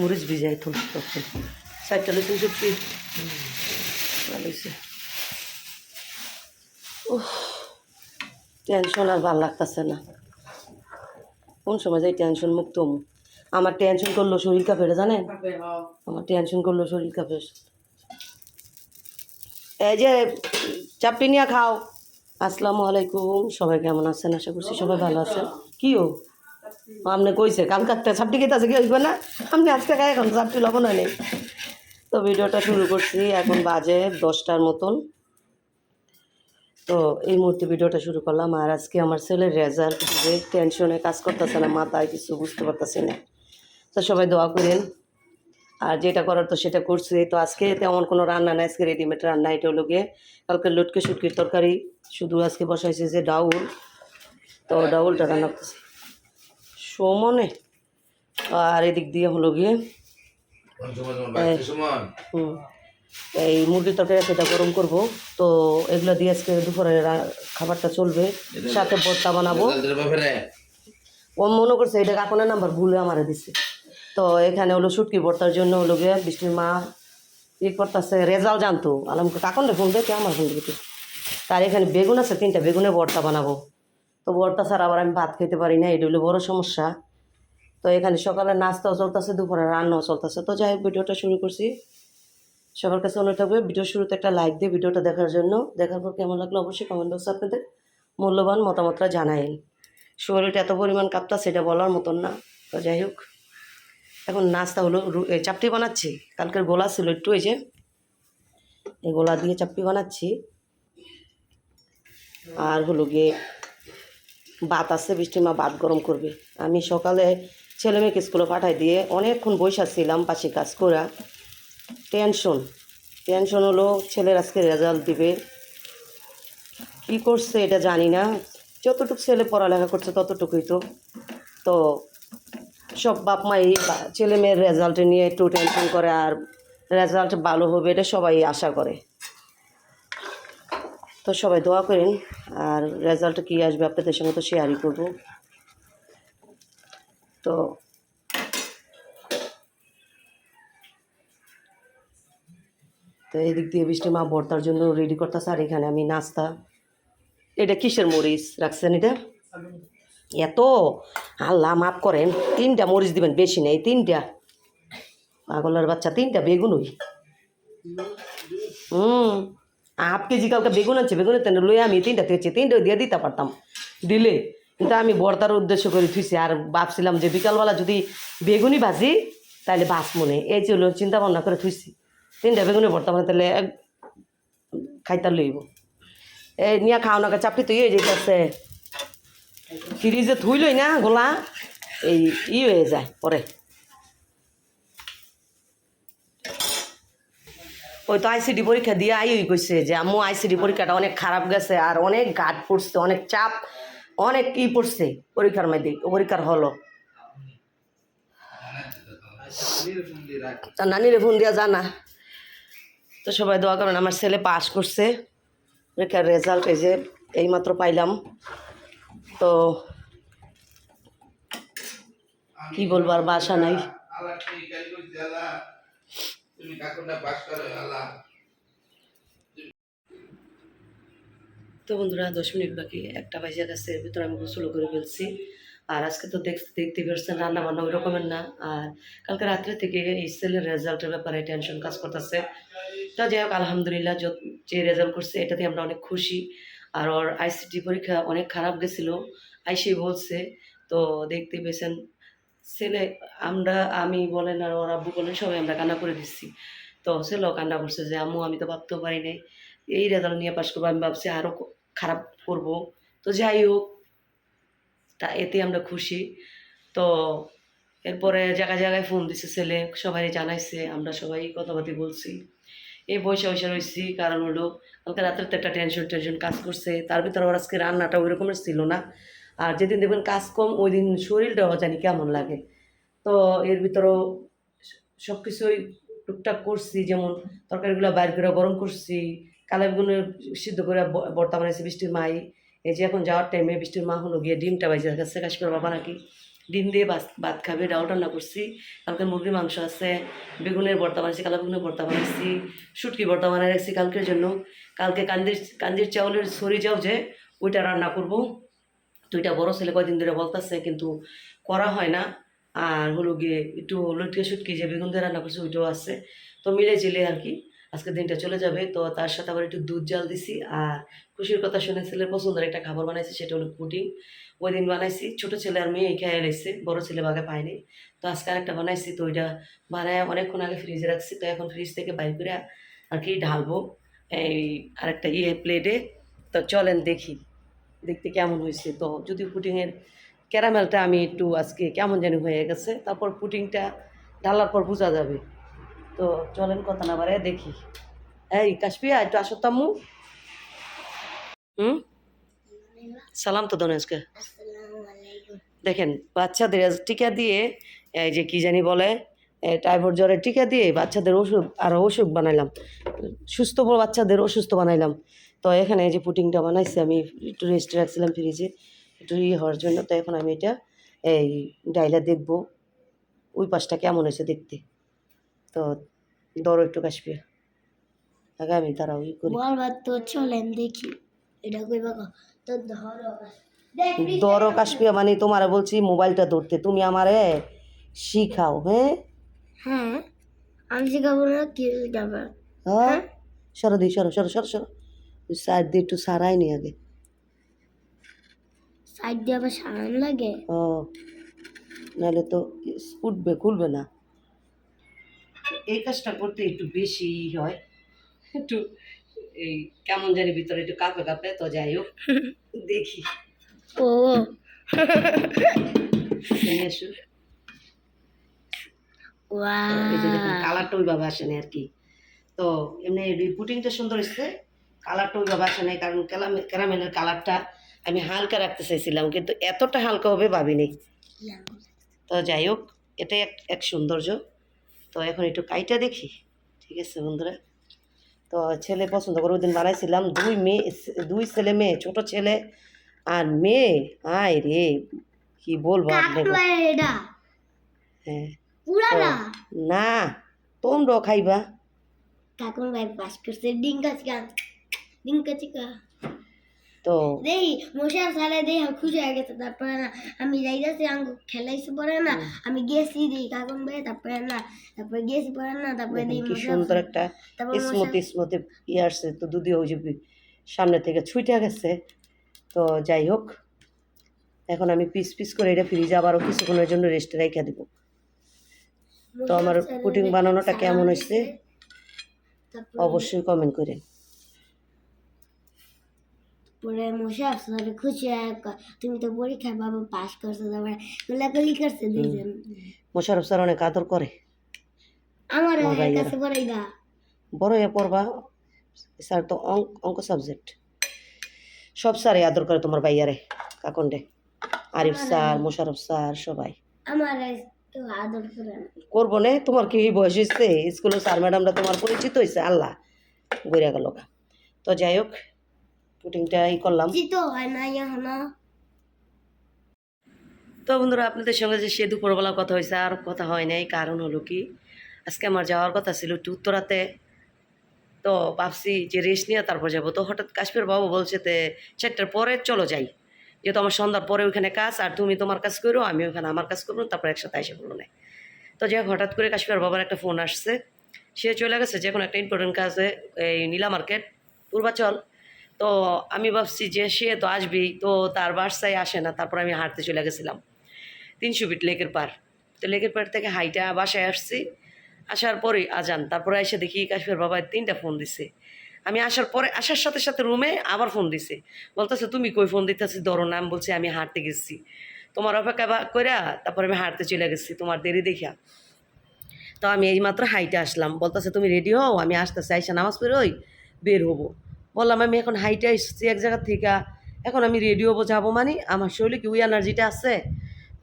মরিচ ভিজাই থুন তখন। চারটা লইছেন হয়েছে টেনশন আর ভালো লাগতেছে না। কোন সময় যাই টেনশন মুক্ত। আমার টেনশন করল শরীর কাঁপে জানেন? আমার টেনশন করল শরীর কাঁপে। এই যে চাপটি নিয়ে খাও। আসসালামু আলাইকুম। সবাই কেমন আছেন? আশা করছি সবাই ভালো আছেন। কি ও? আপনি কইছে কালকাতে চাপটি খেতে আছে কি? হইবে না আপনি আজকে খাই এখন চাপটি লবণ হয় নেই। তো ভিডিওটা শুরু করছি, এখন বাজে দশটার মতন। তো এই মুহূর্তে ভিডিওটা শুরু করলাম, আর আজকে আমার ছেলের রেজাল্ট টেনশনে কাজ করতেছে না, মাথায় কিছু বুঝতে পারতেছি না। তো সবাই দোয়া করেন, আর যেটা করার তো সেটা করছি। তো আজকে তেমন কোনো রান্না নাই, আজকে রেডিমেড রান্না, এটা হলো গিয়ে কালকে লটকে শুটকির তরকারি। শুধু আজকে বসাইছে যে ডাউল। তো ডাউলটা রান্না করতেছি। সমনে। আর এদিক দিয়ে হলো গিয়ে হুম, এই মুরগির তরকারি সেটা গরম করব। তো এগুলো দিয়ে আজকে দুপুরে খাবারটা চলবে। সাথে ভর্তা বানাবো। ও মনে করছে এটা কাকনের নাম্বার ভুলে আমার দিছে। তো এখানে হলো শুটকি ভর্তার জন্য হলো গিয়ে বৃষ্টির মা ই করতেছে রেজাল্ট জানতো। আলাম কাকন ফোন দেখে আমার ফোন দেখে তার এখানে বেগুন আছে তিনটা বেগুনের ভর্তা বানাবো। তো ভর্তা ছাড়া আবার আমি ভাত খেতে পারি না, এটা হলো বড় সমস্যা। তো এখানে সকালে নাস্তাও চলতেছে, দুপুরে রান্নাও চলতেছে। তো যাই হোক, ভিডিওটা শুরু করছি। সবার কাছে অনুরোধ থাকবে, ভিডিও শুরুতে একটা লাইক দিয়ে ভিডিওটা দেখার জন্য। দেখার পর কেমন লাগল অবশ্যই কমেন্ট বক্সে আপনাদের মূল্যবান মতামতটা জানাইন। শরীরটা এত পরিমাণ কাঁপতা সেটা বলার মতন না। তো যাই হোক, এখন নাস্তা হলো চাপটি বানাচ্ছি। কালকের গোলা ছিল একটু, এই যে, এই গোলা দিয়ে চাপটি বানাচ্ছি। আর হলো গিয়ে ভাত আছে, বৃষ্টির মা ভাত গরম করবে। আমি সকালে ছেলে মেয়েকে স্কুলে পাঠাই দিয়ে অনেকক্ষণ বৈশা ছিলাম পাশে কাজ করা। টেনশন টেনশন হলো ছেলের আজকে রেজাল্ট দিবে। কী করছে এটা জানি না। যতটুকু ছেলে পড়ালেখা করছে ততটুকুই তো। তো সব বাপ মাই ছেলে মেয়ের রেজাল্ট নিয়ে একটু টেনশন করে আর রেজাল্ট ভালো হবে এটা সবাই আশা করে। তো সবাই দোয়া করেন, আর রেজাল্ট কী আসবে আপনাদের সঙ্গে তো শেয়ারই করব। তো তো এদিক দিয়ে বৃষ্টি, মা ভর্তার জন্য রেডি করতেছে, আর এখানে আমি নাস্তা। এটা কিসের মরিচ রাখছেন এটা? এত? আল্লাহ মাফ করেন, তিনটা মরিচ দিবেন, বেশি নেই, তিনটা। পাগলার বাচ্চা, তিনটা বেগুনই। হুম। হাফ কেজি কালকে বেগুন আছে বেগুনের তেন লই আমি তিনটা থেকেছি তিনটা দিয়ে দিতে পারতাম দিলে কিন্তু আমি বর্তার উদ্দেশ্য করে থুইছি আর ভাবছিলাম যে বিকালবেলা যদি বেগুনি ভাজি তাহলে বাস মনে এই যে হলো চিন্তা ভাবনা করে থুইছি তিনটা বেগুনে ভর্তা মানে তাহলে এক খাইতার লইব এই নিয়ে খাও না চাপড়ি তো ইয়ে যেতেছে ফ্রিজে থুইলই না গোলা এই ই হয়ে যায় পরে ওই তো আইসিডি পরীক্ষা দিয়ে আই ওই কইছে যে, আম্মু আইসিডি পরীক্ষাটা অনেক খারাপ গেছে আর অনেক ঘাট পড়ছে, অনেক চাপ, অনেক ই পড়ছে। পরীক্ষার মধ্যে, পরীক্ষার হলো। তা নানিরে ফোন দিয়া জানা। তো সবাই দোয়া করেন আমার ছেলে পাস করছে। পরীক্ষার রেজাল্ট এই যে, এইমাত্র পাইলাম। তো কি বলব, আর বাসা নাই। তুমি কাকুনটা পাস করো, আল্লাহ। তো বন্ধুরা, দশ মিনিট বাকি, একটা বাজে গেছে এর ভিতরে আমি গোসল করে ফেলছি। আর আজকে তো দেখতে দেখতে পারছেন রান্না বান্না ওই রকমের না। আর কালকে রাত্রে থেকে এই সেলের রেজাল্টের ব্যাপারে টেনশন কাজ করতেছে। তা যাই হোক, আলহামদুলিল্লাহ যে রেজাল্ট করছে, এটাতে আমরা অনেক খুশি। আর ওর আইসিটি পরীক্ষা অনেক খারাপ গেছিল। আইসি বলছে। তো দেখতে পেয়েছেন ছেলে, আমরা, আমি বলেন আর ওর আব্বু বলেন, সবাই আমরা কান্না করে দিচ্ছি। তো ছেলেও কান্না করছে যে, আম্মু, আমি তো ভাবতেও পারি নাই। এই রেজাল্ট নিয়ে পাশ করব, আমি ভাবছি আরও খারাপ করব। তো যাই হোক, তা এতে আমরা খুশি। তো এরপরে জায়গায় জায়গায় ফোন দিছে ছেলে, সবাই জানাইছে, আমরা সবাই কথাবার্তি বলছি। এই বসে বসে রয়েছি কারণ হলো, কালকে রাত্রে তো একটা টেনশন টেনশন কাজ করছে, তার ভিতরে ওর আজকে রান্নাটা ওই রকমের ছিল না। আর যেদিন দেখবেন কাজ কম ওই দিন শরীরটাও জানি কেমন লাগে। তো এর ভিতরেও সব কিছুই টুকটাক করছি, যেমন তরকারিগুলো বাইর করে গরম করছি বেগুনের সিদ্ধ করে ব- ভর্তা বানাইছি বৃষ্টির মাই। এই যে এখন যাওয়ার টাইমে বৃষ্টির মা হলো গিয়ে ডিমটা বাইজে গেছে কাশ করে বাবা নাকি ডিম দিয়ে ভাত ভাত খাবে, ডাল রান্না করছি। কালকে মুরগির মাংস আছে, বেগুনের ভর্তা বানাইছি, কালা বেগুনের ভর্তা বানাইছি, শুটকি ভর্তা বানাই রাখছি কালকের জন্য। কালকে কান্দির কান্দির চাউলের সরি যাও যে, ওইটা রান্না করব। দুইটা বড় ছেলে কয়দিন ধরে বলতেছে, কিন্তু করা হয় না। আর হলো গিয়ে একটু লটকে শুটকি যে বেগুন দিয়ে রান্না করছে, ওইটাও আছে। তো মিলে জিলে আর কি। আজকে দিনটা চলে যাবে। তো তার সাথে আবার একটু দুধ জাল দিছি। আর খুশির কথা শুনে ছেলের পছন্দের একটা খাবার বানাইছি, সেটা হলো পুডিং। ওই দিন বানাইছি। ছোটো ছেলে আর মেয়ে খেয়ে এলাইছে বড় ছেলে বাগে পায়নি। তো আজকে আরেকটা বানাইছি। তো ওইটা বানায় অনেকক্ষণ আগে ফ্রিজে রাখছি। তো এখন ফ্রিজ থেকে বাইর করে আর কি ঢালবো। এই আরেকটা ইয়ে প্লেটে তো চলেন দেখি। দেখতে কেমন হয়েছে? তো যদি পুডিংয়ের ক্যারামেলটা আমি একটু আজকে কেমন জানি হয়ে গেছে তারপর পুডিংটা ঢালার পর বোঝা যাবে। তো চলেন কথা না বারে দেখি। এই কাশপিয়া একটু আসো তাম্মু। হুম? সালাম তো দনেশকে দেখেন বাচ্চাদের টিকা দিয়ে এই যে কি জানি বলে টাইফয়েড জ্বরের টিকা দিয়ে বাচ্চাদের ওষুধ আরও ওষুধ বানাইলাম। সুস্থ বাচ্চাদের অসুস্থ বানাইলাম। তো এখানে এই যে পুটিংটা বানাইছি আমি একটু রেস্টে রাখছিলাম ফ্রিজে একটু ইয়ে হওয়ার জন্য তো এখন আমি এটা এই ডাইলা দেখব ওই পাশটা কেমন হয়েছে দেখতে। তো দরো একটু কাশবে আগে আমি তারাও ই করি। তো চলেন দেখি। এটা কইবা তো ধরো দরো কাশপিয়া মানে তোমারে বলছি মোবাইলটা ধরতে তুমি আমারে শিখাও হ্যাঁ? হ্যাঁ। আমি শিখাবো না কি শিখাবো হ্যাঁ? সরো দি সরো সরো সরো সরো। সাইড দিয়ে একটু সারাই নি আগে। সাইড দিয়ে আবার সারান লাগে? ও নাহলে তো উঠবে খুলবে না। এই কাজটা করতে একটু বেশি হয়। একটু এই কেমন জানি ভিতরে একটু কাঁপে কাঁপে তো যাই হোক দেখি। ও। কালারটা ওইভাবে আসে না আর কি। তো এমনি পুটিংটা সুন্দর এসছে কালারটা ওইভাবে আসে নাই কারণ ক্যারামে- ক্যারামেলের কালারটা আমি হালকা রাখতে চাইছিলাম কিন্তু এতটা হালকা হবে ভাবিনি। তো যাই হোক এটাই এক এক সৌন্দর্য। তো এখন একটু কাইটা দেখি ঠিক আছে বন্ধুরা? তো ছেলে পছন্দ করে ওদিন বানাইছিলাম দুই মেয়ে দুই ছেলে মেয়ে ছোট ছেলে আর মেয়ে। আয় রে কি বলব হ্যাঁ। না তোমরাও খাইবা। কাকুন ভাই পাস করছে চিকা ডিঙ্কা চিকা তো দেই মশার সালে দেই আমি খুশি হয়ে গেছে তারপরে না আমি যাইতেছি আঙ্গু খেলাইছি পরে না আমি গেছি দিই কাকুন ভাই তারপরে না তারপরে গেছি পরে না তারপরে দিই কি সুন্দর একটা স্মুথ স্মুথ ইয়ে আসছে তো ওই যে সামনে থেকে ছুটে গেছে। তো যাই হোক এখন আমি পিস পিস করে এটা ফ্রিজে আবারও কিছুক্ষণের জন্য রেস্টে রেখে দেবো। তো আমার পুডিং বানানোটা কেমন হয়েছে? অবশ্যই কমেন্ট করেন পরে মশা সালে খুশি হয়ে তুমি তো পরীক্ষায় বাবা পাস করছ তারপরে গোলাগুলি করছে দুইজন। মোশারফ স্যার অনেক আদর করে। আমার। কাছে পড়াইবা বড় হয়ে পড়বা স্যার তো অঙ্ক অঙ্ক সাবজেক্ট সব স্যারে আদর করে তোমার ভাইয়ারে কাকন্ডে। আরিফ স্যার মোশারফ স্যার সবাই। আমার আদর করে না। করব না তোমার কি বয়স হয়েছে স্কুলের স্যার ম্যাডামরা তোমার পরিচিত হয়েছে আল্লাহ গড়িয়া গেল। তো যাই হোক পুটিংটা ই করলাম। হয় তো বন্ধুরা আপনাদের সঙ্গে যে সে দুপুরবেলা কথা হয়েছে আর কথা হয় নাই কারণ হলো কি আজকে আমার যাওয়ার কথা ছিল একটু উত্তরাতে। তো ভাবছি যে রেস্ট নিয়ে তারপর যাব। তো হঠাৎ কাশ্মীর বাবু বলছে তে চারটার পরে চলো যাই। যেহেতু আমার সন্ধ্যার পরে ওইখানে কাজ আর তুমি তোমার কাজ করো আমি ওখানে আমার কাজ করব তারপর একসাথে এসে বলল না। তো যাই হোক, হঠাৎ করে কাশ্মীর বাবার একটা ফোন আসছে। সে চলে গেছে যে কোনো একটা ইম্পর্টেন্ট কাজে এই নীলা মার্কেট পূর্বাচল। তো আমি ভাবছি যে সে তো আসবেই, তো তার বাসায় আসে না, তারপর আমি হাঁটতে চলে গেছিলাম তিনশো ফিট লেকের পার তো লেকের পার থেকে হাইটা বাসায় আসছি, আসার পরে আজান, তারপরে এসে দেখি কাশ্মীর বাবা তিনটা ফোন দিছে। আমি আসার পরে, আসার সাথে সাথে রুমে আবার ফোন দিছে, বলতেছে, তুমি কই ফোন দিতেছি? ধরো নাম বলছি, আমি হাঁটতে গেছি। তোমার অপেক্ষা কইরা তারপরে আমি হাঁটতে চলে গেছি, তোমার দেরি দেখিয়া। তো আমি এই মাত্র হাইটে আসলাম, বলতেছে, তুমি রেডি হও, আমি আসতেছি, আইসা নামাজ পড়ে ওই বের হব। বললাম, আমি এখন হাইটে আসছি এক জায়গা থেকে, এখন আমি রেডিও বোঝাবো। মানে আমার শরীরে কি ওই এনার্জিটা আছে?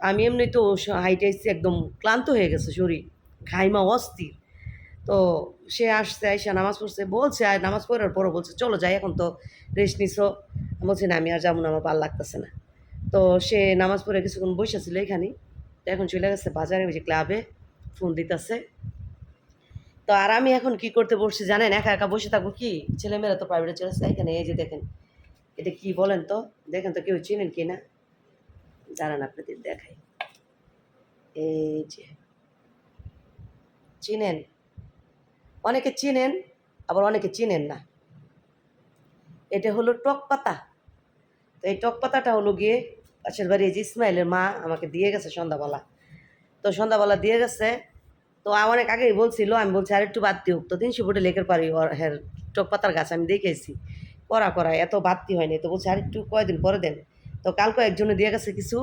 আমি এমনি তো হাইটে আসছি, একদম ক্লান্ত হয়ে গেছে শরীর, ঘাইমা অস্থির। তো সে আসছে, আইসা নামাজ পড়ছে, বলছে আর নামাজ পড়ার পরও বলছে, চলো যাই, এখন তো রেস্ট নিছো। বলছে, না, আমি আর যাব না, আমার ভালো লাগতেছে না। তো সে নামাজ পড়ে কিছুক্ষণ বসেছিল এখানে তো এখন চলে গেছে বাজারে, ওই যে ক্লাবে ফোন দিতেছে। তো আর আমি এখন কি করতে বসছি জানেন? একা একা বসে থাকব কি? ছেলেমেয়েরা তো প্রাইভেটে চলে আসছে, এখানে এই যে দেখেন। এটা কি বলেন তো? দেখেন তো কেউ চিনেন কি না? দাঁড়ান আপনাদের দেখাই। এই যে। চিনেন? অনেকে চিনেন, আবার অনেকে চিনেন না। এটা হলো টক পাতা। তো এই টক পাতাটা হলো গিয়ে, পাশের বাড়ি যে ইসমাইলের মা আমাকে দিয়ে গেছে সন্ধ্যাবেলা। তো সন্ধ্যাবেলা দিয়ে গেছে তো অনেক আগেই বলছিল, আমি বলছি, আর একটু বাদ দিও তো তিনশো ফুটে লেকের পারি হ্যাঁ টক পাতার গাছ আমি দেখেছি। করা করা এত বাড়তি হয়নি। তো বলছি, আর একটু কয়দিন পরে দেন। তো কালকে একজনে দিয়ে গেছে কিছু,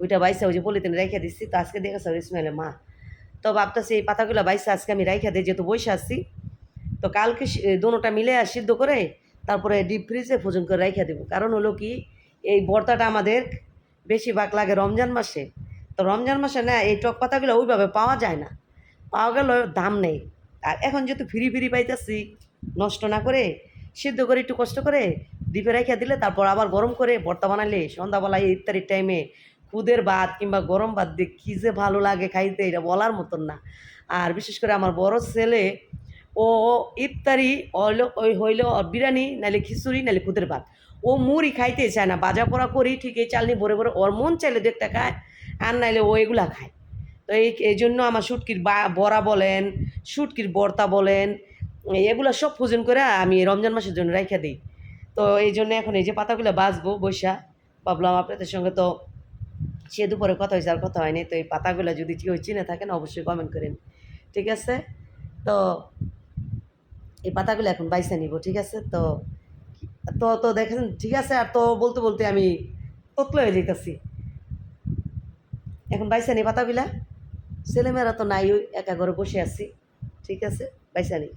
ওইটা বাইসা, ওই যে পলিথিন রেখে দিচ্ছি তো আজকে দিয়ে গেছে ইসমাইলের মা। তো ভাবতেছি, এই পাতাগুলো বাইসা, আজকে আমি রাইখা দিই, যেহেতু বসে আসছি তো কালকে দোনোটা মিলে সিদ্ধ করে, তারপরে ডিপ ফ্রিজে ফোজন করে রাইখা দেবো। কারণ হলো কি, এই ভর্তাটা আমাদের বেশিরভাগ লাগে রমজান মাসে। তো রমজান মাসে না, এই টক পাতাগুলো ওইভাবে পাওয়া যায় না। পাওয়া গেল, দাম নেই। আর এখন যেহেতু ফ্রি ফ্রি পাইতেছি, নষ্ট না করে, সিদ্ধ করে, একটু কষ্ট করে ডিপে রেখে দিলে তারপর আবার গরম করে ভর্তা বানালে সন্ধ্যাবেলায় ইফতারির টাইমে খুদের ভাত কিংবা গরম ভাত দিয়ে কী যে ভালো লাগে খাইতে, এটা বলার মতন না। আর বিশেষ করে আমার বড় ছেলে, ও ইফতারি হইল, ওই হইল বিরিয়ানি নাহলে খিচুড়ি নাহলে খুদের ভাত। ও মুড়ি খাইতে চায় না বাজা পোড়া করি, ঠিক এই চালনি ভরে ভরে ওর মন চাইলে দেখতে খায়, আর নাইলে ও এগুলা খায়। তো এই এই জন্য আমার শুটকির বড়া বলেন, শুটকির বর্তা বলেন এগুলো সব পূজন করে আমি রমজান মাসের জন্য রেখে দিই। তো এই জন্য এখন এই যে পাতাগুলো বাঁচবো বৈশা, ভাবলাম আপনাদের সঙ্গে তো সে দুপুরে কথা হয়েছে আর কথা হয়নি, তো এই পাতাগুলো যদি কেউ চিনে থাকেন অবশ্যই কমেন্ট করেন, ঠিক আছে? তো এই পাতাগুলো এখন বাইসে নিব, ঠিক আছে? তো তো তো দেখেন, ঠিক আছে? আর তো বলতে বলতে আমি ততলে হয়ে যেতেছি এখন বাইসে নি পাতাগুলা? ছেলেমেয়েরা তো নাই একা ঘরে বসে আছি। ঠিক আছে? বাইসা নি